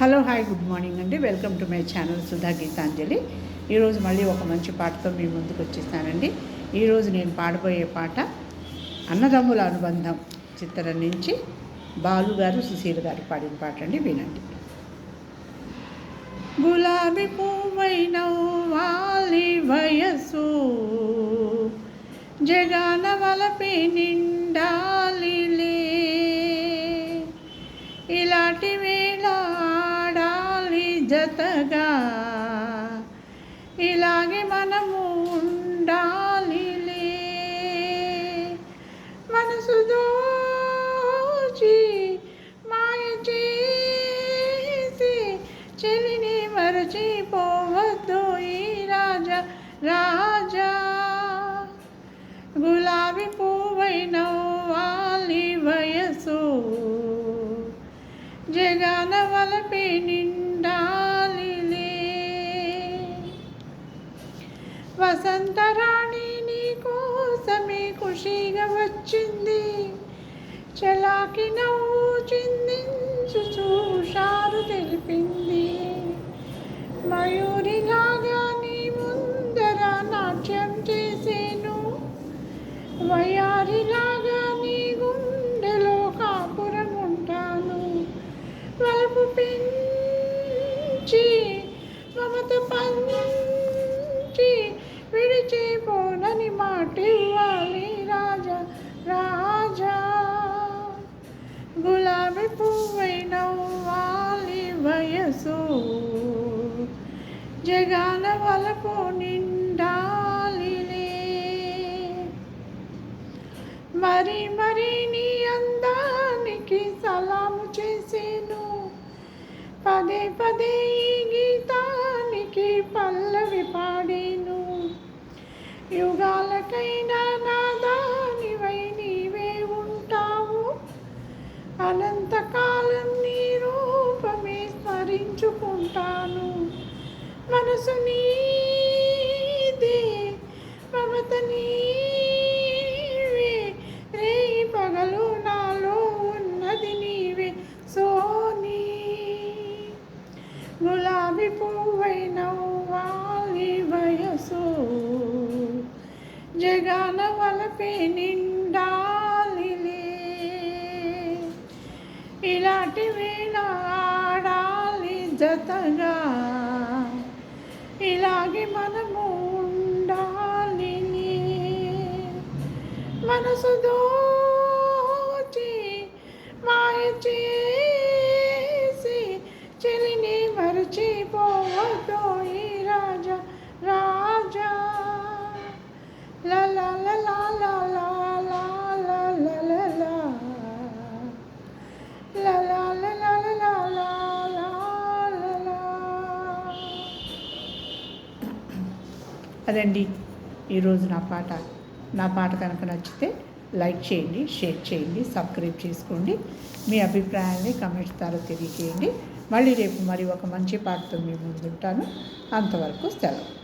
Hello hi good morning అండి. Welcome to my channel Sudha Geetanjali. ఈరోజు మళ్ళీ ఒక మంచి పాటతో మీ ముందుకు వచ్చేస్తానండి. ఈరోజు నేను పాడబోయే పాట అన్నదమ్ముల అనుబంధం చిత్రం నుంచి బాలు గారు సుశీల్ గారు పాడిన పాట అండి. వినండి. గులాబీ పువ్వైన వాలి వయసు జగాన వలపి నిండాలిలే జతగా ఇలాగే మనము ఉండాలిలే మనసు దోచి మాయ చేసి చెలిని మరచిపోవద్దు ఈ రాజా రాజా. గులాబీ పువ్వైన వాలి వయసు జగన వలపి నిండాలిలే వసంతరాణి నీ కోసమే ఖుషిగా వచ్చింది. చలాకి నవ్వు చిందించు చూషారు తెలిపింది. మయూరి పంచి విడిచిపోనని మాట ఇవ్వాలి రాజా రాజా. గులాబీ పువ్వైన వాలి వయసు జగాన వలపు నిండాలిలే మరి మరి నీ అందానికి సలాము చేసేను. పదే పదే ఈ గీత పల్లవి పాడేను. యుగాలకైనా నాదానివై నీవే ఉంటావు. అనంతకాలం నీ రూపమే స్మరించుకుంటాను. మనసు నీ జగన వలపే నిండాలి ఇలాంటి వేళ ఆడాలి జతగా. ఇలాగే మనము ఉండాలి మనసు దో అదండి. ఈరోజు నా పాట. నా పాట కనుక నచ్చితే లైక్ చేయండి షేర్ చేయండి సబ్స్క్రైబ్ చేసుకోండి. మీ అభిప్రాయాన్ని కమెంట్స్ ద్వారా తెలియజేయండి. మళ్ళీ రేపు మరి ఒక మంచి పాటతో మీ ముందుంటాను. అంతవరకు సెలవు.